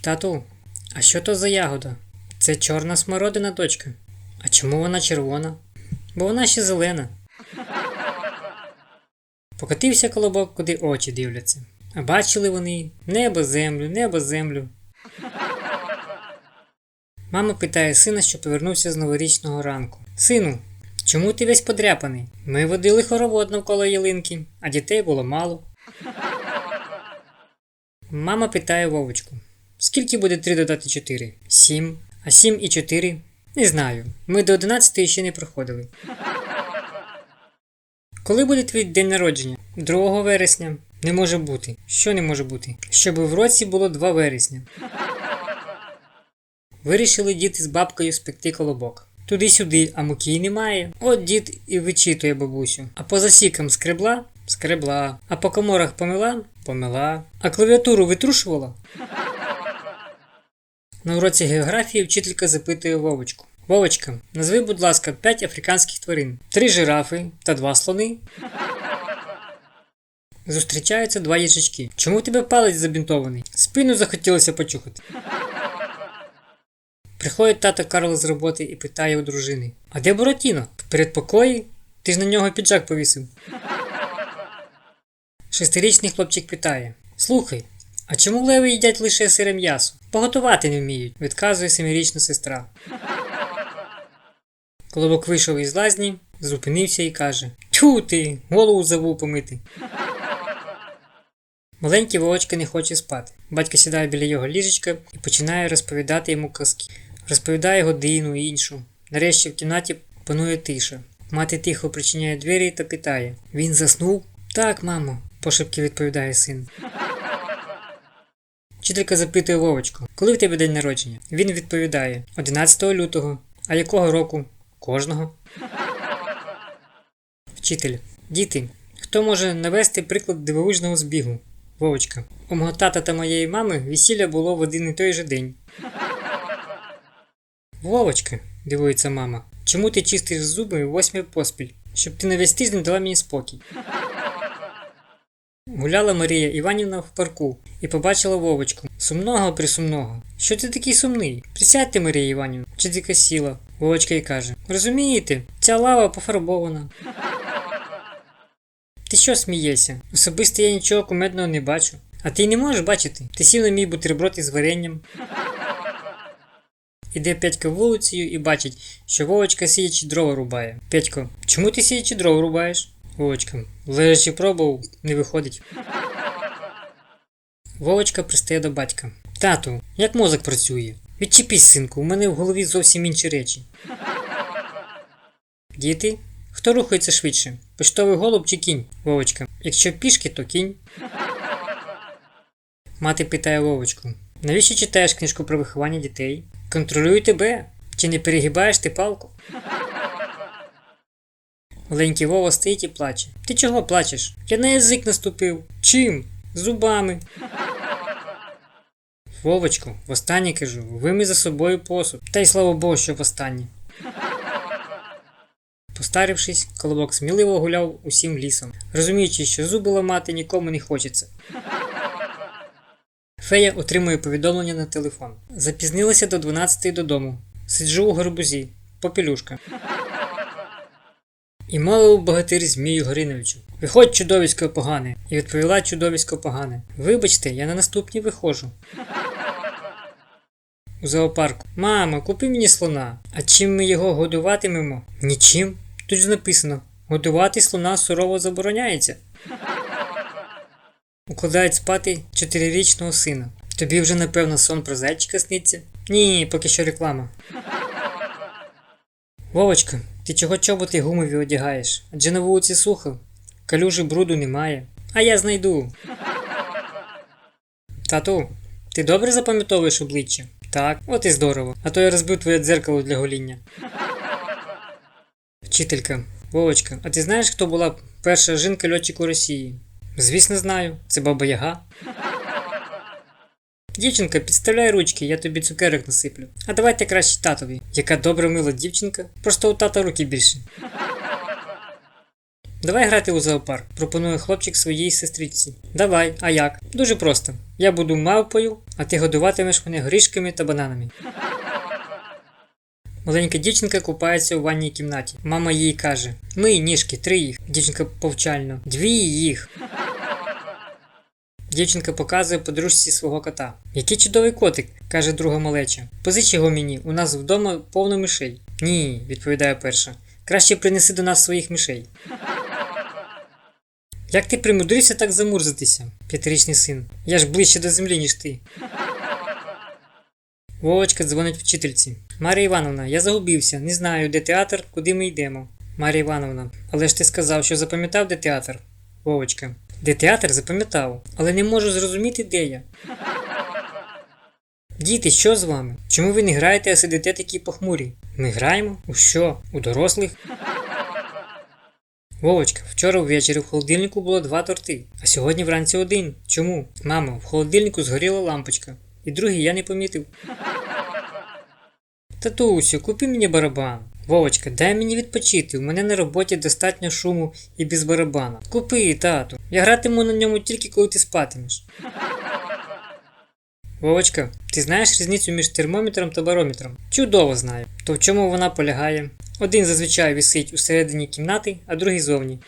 Тату, а що то за ягода? Це чорна смородина, дочка. А чому вона червона? Бо вона ще зелена. Покотився колобок, куди очі дивляться. А бачили вони небо, землю, небо, землю. Мама питає сина, що повернувся з новорічного ранку. Сину, чому ти весь подряпаний? Ми водили хоровод навколо ялинки, а дітей було мало. Мама питає Вовочку. Скільки буде 3 додати 4? 7. А 7 і 4? Не знаю. Ми до 11 ще не проходили. Коли буде твій день народження? 2 вересня. Не може бути. Що не може бути? Щоб в році було 2 вересня. Вирішили діти з бабкою спекти колобок. Туди-сюди, а муки немає. От дід і вичитує бабусю. А по засікам скребла? Скребла. А по коморах помила? Помила. А клавіатуру витрушувала? На уроці географії вчителька запитує Вовочку. Вовочка, назви, будь ласка, 5 африканських тварин, 3 жирафи та 2 слони. Зустрічаються два їжачки. Чому в тебе палець забінтований? Спину захотілося почухати. Приходить тато Карло з роботи і питає у дружини: А де Буратіно? В передпокої? Ти ж на нього піджак повісив. Шестирічний хлопчик питає: Слухай, а чому леви їдять лише сире м'ясо? Поготувати не вміють, відказує семирічна сестра. Колобок вийшов із лазні, зупинився і каже: Тю ти, голову забув помити. Маленький Вовочка не хоче спати. Батько сідає біля його ліжечка і починає розповідати йому казки. Розповідає годину іншу. Нарешті в кімнаті панує тиша. Мати тихо причиняє двері та питає: Він заснув? Так, мамо, пошепки відповідає син. Вчителька запитує Вовочку, коли в тебе день народження? Він відповідає 11 лютого. А якого року? Кожного. Вчитель. Діти. Хто може навести приклад дивовижного збігу? Вовочка. У мого тата та моєї мами весілля було в один і той же день. Вовочка, дивується мама. Чому ти чистиш зуби восьми поспіль? Щоб ти на весь тиждень дала мені спокій. Гуляла Марія Іванівна в парку і побачила Вовочку. Сумного присумного. Що ти такий сумний? Присядьте, Марія Іванівна. Вчителька сіла. Вовочка й каже: Розумієте, ця лава пофарбована. Ти що смієшся? Особисто я нічого кумедного не бачу. А ти не можеш бачити? Ти сів на мій бутерброд із варенням. Іде Петька вулицею і бачить, що Вовочка сіячі дрова рубає. Петько, чому ти сіячі дрова рубаєш? Вовочка, лежачи пробував, не виходить. Вовочка пристає до батька. Тату, як мозок працює? Відчепись, синку, у мене в голові зовсім інші речі. Діти, хто рухається швидше? Поштовий голуб чи кінь? Вовочка. Якщо пішки, то кінь. Мати питає Вовочку. Навіщо читаєш книжку про виховання дітей? Контролюю тебе. Чи не перегибаєш ти палку? Маленький Вова стоїть і плаче. Ти чого плачеш? Я на язик наступив. Чим? Зубами. Вовочку, востаннє кажу, вимий за собою посуд. Та й слава Богу, що востаннє. Постарившись, колобок сміливо гуляв усім лісом, розуміючи, що зуби ламати нікому не хочеться. Фея отримує повідомлення на телефон. Запізнилася до 12 додому. Сиджу у гарбузі. Попелюшка. І мовив богатир Змію Гориновичу. Виходь, чудовисько погане. І відповіла чудовисько погане. Вибачте, я на наступній виходжу. У зоопарку. Мама, купи мені слона. А чим ми його годуватимемо? Нічим. Тут ж написано: годувати слона сурово забороняється. Укладають спати чотирирічного сина. Тобі вже напевно сон про зайчика сниться? Ні, поки що реклама. Вовочка, ти чого чоботи гумові одягаєш? Адже на вулиці сухо. Калюжі бруду немає. А я знайду. Тату, ти добре запам'ятовуєш обличчя? Так, от і здорово. А то я розбив твоє дзеркало для гоління. Вчителька, Вовочка, а ти знаєш, хто була перша жінка льотчик у Росії? Звісно, знаю. Це баба Яга. Дівчинка, підставляй ручки, я тобі цукерок насиплю. А давайте краще татові. Яка добра мила дівчинка. Просто у тата руки більше. Давай грати у зоопарк, пропонує хлопчик своїй сестричці. Давай, а як? Дуже просто. Я буду мавпою, а ти годуватимеш мене горішками та бананами. Маленька дівчинка купається у ванній кімнаті. Мама їй каже: Мий ніжки, три їх. Дівчинка повчально. Дві їх. Дівчинка показує подружці свого кота. Який чудовий котик, каже друга малеча. Позич його мені, у нас вдома повно мишей. Ні, відповідає перша. Краще принеси до нас своїх мишей. Як ти примудрився так замурзатися, п'ятирічний син? Я ж ближче до землі, ніж ти. Вовочка дзвонить вчительці. Марія Івановна, я загубився, не знаю, де театр, куди ми йдемо. Марія Івановна, але ж ти сказав, що запам'ятав, де театр. Вовочка. Де театр запам'ятав, але не можу зрозуміти, де я. Діти, що з вами? Чому ви не граєте, а сидите такі похмурі? Ми граємо? У що? У дорослих? Вовочка, вчора ввечері в холодильнику було два торти, а сьогодні вранці один. Чому? Мамо, в холодильнику згоріла лампочка, і другий я не помітив. Татусю, купи мені барабан. Вовочка, дай мені відпочити. У мене на роботі достатньо шуму і без барабана. Купи, тату. Я гратиму на ньому тільки коли ти спатимеш. Вовочка, ти знаєш різницю між термометром та барометром? Чудово знаю. То в чому вона полягає? Один зазвичай висить усередині кімнати, а другий зовні.